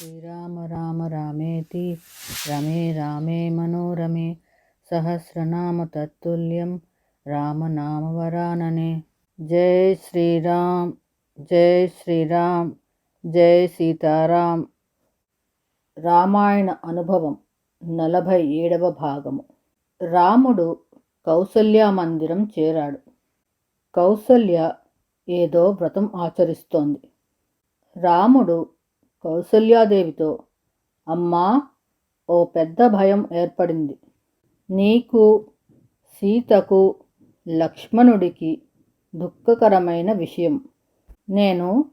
శ్రీరామ రామ రామేతి రమే రామే మనోరమే సహస్రనామ తత్తుల్యం రామనామవరాననే జై శ్రీరామ్ జై శ్రీరామ్ జై సీతారాం రామాయణ అనుభవం నలభై ఏడవ భాగము. రాముడు కౌసల్య మందిరం చేరాడు. కౌసల్య ఏదో వ్రతం ఆచరిస్తోంది. రాముడు కౌసల్యాదేవితో అమ్మా ఓ పెద్ద భయం ఏర్పడింది. నీకు సీతకు లక్ష్మణుడికి దుఃఖకరమైన విషయం. నేను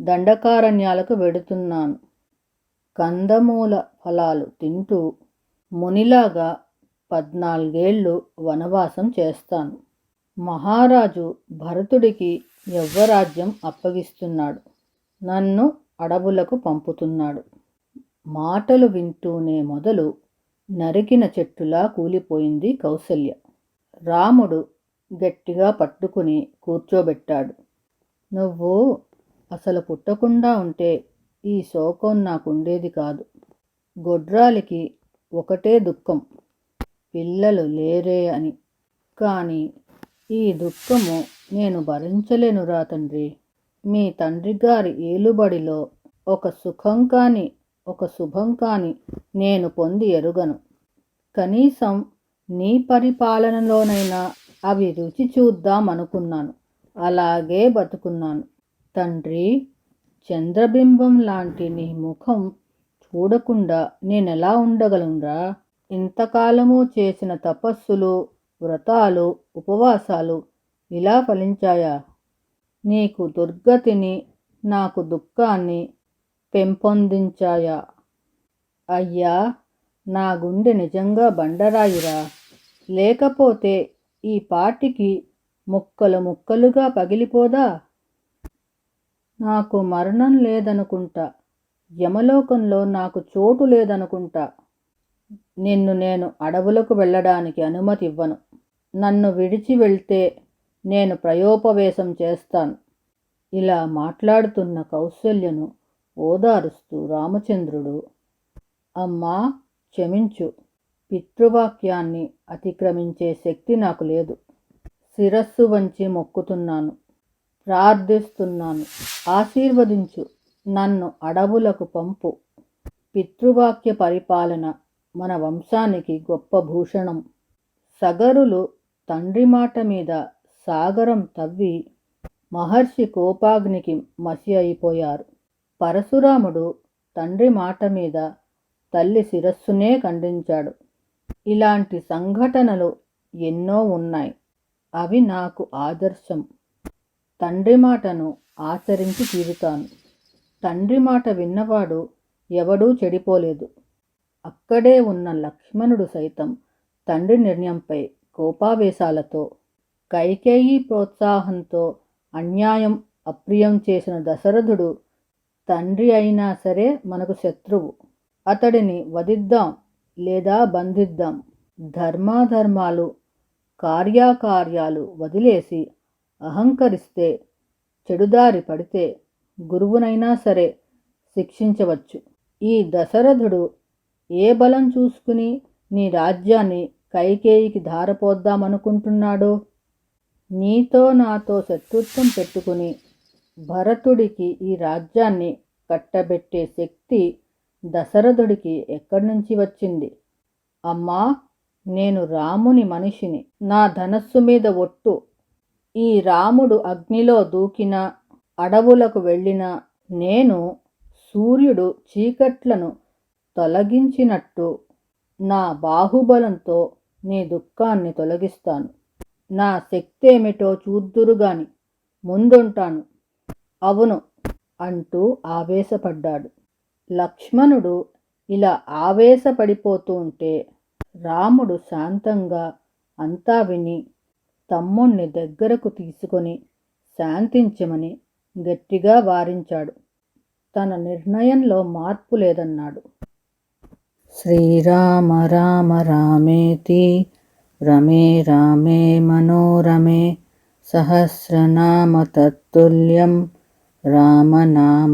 దండకారణ్యాలకు వెడుతున్నాను. కందమూల ఫలాలు తింటూ మునిలాగా పద్నాలుగేళ్ళు వనవాసం చేస్తాను. మహారాజు భరతుడికి యవ్వరాజ్యం అప్పగిస్తున్నాడు. నన్ను అడవులకు పంపుతున్నాడు. మాటలు వింటూనే మొదలు నరికిన చెట్టులా కూలిపోయింది కౌసల్య. రాముడు గట్టిగా పట్టుకుని కూర్చోబెట్టాడు. నువ్వు అసలు పుట్టకుండా ఉంటే ఈ శోకం నాకుండేది కాదు. గొడ్రాలికి ఒకటే దుఃఖం. పిల్లలు లేరే అని. కానీ ఈ దుఃఖము నేను భరించలేనురా తండ్రి. మీ తండ్రి గారి ఏలుబడిలో ఒక సుఖం కాని ఒక శుభం కాని నేను పొంది ఎరుగను. కనీసం నీ పరిపాలనలోనైనా అవి రుచి చూద్దామనుకున్నాను. అలాగే బతుకున్నాను. తండ్రి చంద్రబింబం లాంటి నీ ముఖం చూడకుండా నేనెలా ఉండగలనురా ఇంతకాలము చేసిన తపస్సులు వ్రతాలు ఉపవాసాలు ఇలా ఫలించాయా? నీకు దుర్గతిని నాకు దుఃఖాన్ని పెంపొందించాయా? అయ్యా నా గుండె నిజంగా బండరాయిరా. లేకపోతే ఈ పాటికి ముక్కలు ముక్కలుగా పగిలిపోదా? నాకు మరణం లేదనుకుంటా. యమలోకంలో నాకు చోటు లేదనుకుంటా. నిన్ను నేను అడవులకు వెళ్ళడానికి అనుమతి ఇవ్వను నన్ను విడిచి వెళ్తే నేను ప్రయోపవేశం చేస్తాను. ఇలా మాట్లాడుతున్న కౌశల్యను ఓదారుస్తూ రామచంద్రుడు అమ్మా క్షమించు. పితృవాక్యాన్ని అతిక్రమించే శక్తి నాకు లేదు. శిరస్సు వంచి మొక్కుతున్నాను. ప్రార్థిస్తున్నాను. ఆశీర్వదించు. నన్ను అడవులకు పంపు. పితృవాక్య పరిపాలన మన వంశానికి గొప్ప భూషణం. సగరులు తండ్రి మాట మీద సాగరం తవ్వి మహర్షి కోపాగ్నికి మసి అయిపోయారు. పరశురాముడు తండ్రి మాట మీద తల్లి శిరస్సునే ఖండించాడు. ఇలాంటి సంఘటనలు ఎన్నో ఉన్నాయి. అవి నాకు ఆదర్శం. తండ్రి మాటను ఆచరించి తీరుతాను. తండ్రి మాట విన్నవాడు ఎవడూ చెడిపోలేదు. అక్కడే ఉన్న లక్ష్మణుడు సైతం తండ్రి నిర్ణయంపై కోపావేశాలతో కైకేయి ప్రోత్సాహంతో అన్యాయం అప్రియం చేసిన దశరథుడు తండ్రి అయినా సరే మనకు శత్రువు. అతడిని వధిద్దాం లేదా బంధిద్దాం. ధర్మాధర్మాలు కార్యాకార్యాలు వదిలేసి అహంకరిస్తే చెడుదారి పడితే గురువునైనా సరే శిక్షించవచ్చు. ఈ దశరథుడు ఏ బలం చూసుకుని నీ రాజ్యాన్ని కైకేయికి ధారపోద్దామనుకుంటున్నాడో? నీతో నాతో శత్రుత్వం పెట్టుకుని భరతుడికి ఈ రాజ్యాన్ని కట్టబెట్టే శక్తి దశరథుడికి ఎక్కడి నుంచి వచ్చింది? అమ్మా నేను రాముని మనిషిని. నా ధనస్సు మీద ఒట్టు. ఈ రాముడు అగ్నిలో దూకిన అడవులకు వెళ్ళిన నేను సూర్యుడు చీకట్లను తొలగించినట్టు నా బాహుబలంతో నీ దుఃఖాన్ని తొలగిస్తాను. నా శక్తి ఏమిటో చూద్దురుగాని ముందుంటాను. అవును అంటూ ఆవేశపడ్డాడు. లక్ష్మణుడు ఇలా ఆవేశపడిపోతూ ఉంటే రాముడు శాంతంగా అంతా విని తమ్ముణ్ణి దగ్గరకు తీసుకొని శాంతించమని గట్టిగా వారించాడు. తన నిర్ణయంలో మార్పు లేదన్నాడు. శ్రీరామ రామ రామేతి రమే రామే మనోరమే సహస్రనామ తత్తుల్యం రామనామవరాననే